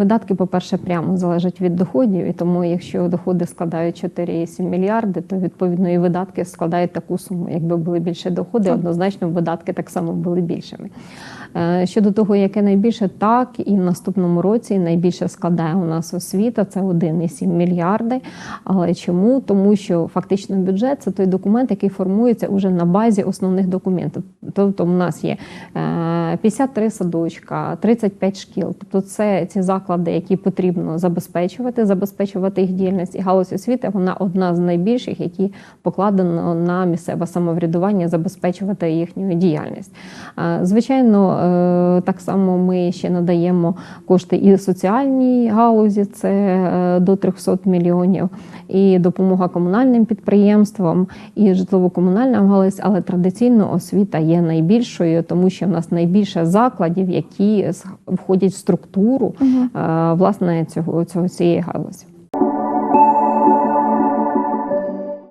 Видатки, по-перше, прямо залежать від доходів, і тому, якщо доходи складають 4,7 мільярди, то відповідно і видатки складають таку суму. Якби були більше доходи, однозначно видатки так само були більшими. Е, Щодо того, яке найбільше, так і в наступному році найбільше складає у нас освіта, це 1,7 мільярди. Але чому? Тому що фактично бюджет це той документ, який формується уже на базі основних документів. Тобто, у нас є е, 53 садочка, 35 шкіл. Тобто, це ці заклади, які потрібно забезпечувати, забезпечувати їх діяльність. І галузь освіти вона одна з найбільших, які покладено на місцеве самоврядування, забезпечувати їхню діяльність. Звичайно, е, так само ми ще надаємо кошти і соціальній галузі, це е, до 300 мільйонів, і допомога комунальним підприємствам, і житлово-комунальна галузь, але традиційно освіта є найбільшою, тому що в нас найбільше закладів, які входять в структуру е, власне цього, цього цієї галузі.